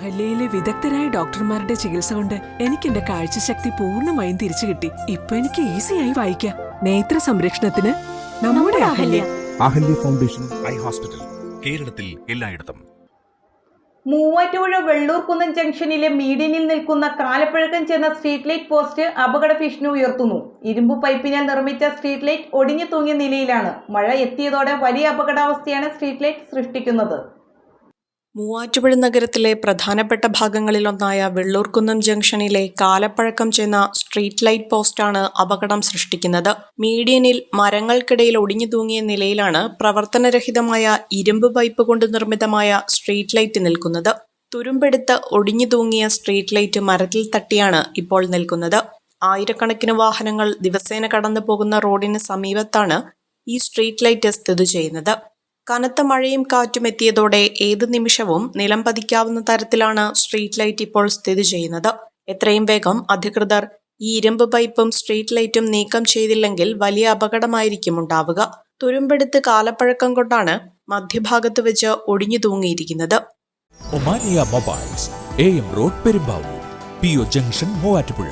അഹല്യയിലെ വിദഗ്ധരായ ഡോക്ടർമാരുടെ ചികിത്സ കൊണ്ട് എനിക്ക് എന്റെ കാഴ്ചശക്തി പൂർണമായും തിരിച്ചു കിട്ടി. ഇപ്പൊ എനിക്ക് ഈസിയായി വായിക്കാം. നേത്ര സംരക്ഷണത്തിന് നമ്മുടെ Ahalya. Ahalya. Foundation eye hospital കേരളത്തിൽ എല്ലായിടത്തും. മൂവാറ്റുപുഴ വെള്ളൂർക്കുന്നം ജംഗ്ഷനിലെ മീഡിയനിൽ നിൽക്കുന്ന കാലപ്പഴക്കം ചെന്ന സ്ട്രീറ്റ് ലൈറ്റ് പോസ്റ്റ് അപകട ഭീഷണി ഉയർത്തുന്നു. ഇരുമ്പു പൈപ്പിനാൽ നിർമ്മിച്ച സ്ട്രീറ്റ് ലൈറ്റ് ഒടിഞ്ഞു തൂങ്ങിയ നിലയിലാണ്. മഴ എത്തിയതോടെ വലിയ അപകടാവസ്ഥയാണ് സ്ട്രീറ്റ് ലൈറ്റ് സൃഷ്ടിക്കുന്നത്. മൂവാറ്റുപുഴ നഗരത്തിലെ പ്രധാനപ്പെട്ട ഭാഗങ്ങളിലൊന്നായ വെള്ളൂർക്കുന്നം ജംഗ്ഷനിലെ കാലപ്പഴക്കം ചെന്ന സ്ട്രീറ്റ് ലൈറ്റ് പോസ്റ്റാണ് അപകടം സൃഷ്ടിക്കുന്നത്. മീഡിയനിൽ മരങ്ങൾക്കിടയിൽ ഒടിഞ്ഞു തൂങ്ങിയ നിലയിലാണ് പ്രവർത്തനരഹിതമായ ഇരുമ്പ് പൈപ്പ് കൊണ്ട് നിർമ്മിതമായ സ്ട്രീറ്റ് ലൈറ്റ് നിൽക്കുന്നത്. തുരുമ്പെടുത്ത് ഒടിഞ്ഞു തൂങ്ങിയ സ്ട്രീറ്റ് ലൈറ്റ് മരത്തിൽ തട്ടിയാണ് ഇപ്പോൾ നിൽക്കുന്നത്. ആയിരക്കണക്കിന് വാഹനങ്ങൾ ദിവസേന കടന്നു പോകുന്ന റോഡിന് സമീപത്താണ് ഈ സ്ട്രീറ്റ് ലൈറ്റ് സ്ഥിതി ചെയ്യുന്നത്. കനത്ത മഴയും കാറ്റും എത്തിയതോടെ ഏത് നിമിഷവും നിലം പതിക്കാവുന്ന തരത്തിലാണ് സ്ട്രീറ്റ് ലൈറ്റ് ഇപ്പോൾ സ്ഥിതി ചെയ്യുന്നത്. എത്രയും വേഗം അധികൃതർ ഈ ഇരുമ്പ് പൈപ്പും സ്ട്രീറ്റ് ലൈറ്റും നീക്കം ചെയ്തില്ലെങ്കിൽ വലിയ അപകടമായിരിക്കും ഉണ്ടാവുക. തുരുമ്പെടുത്ത് കാലപ്പഴക്കം കൊണ്ടാണ് മധ്യഭാഗത്ത് വെച്ച് ഒടിഞ്ഞു തൂങ്ങിയിരിക്കുന്നത്. Omania mobiles A M road Perumbavoor P O junction Muvattupuzha.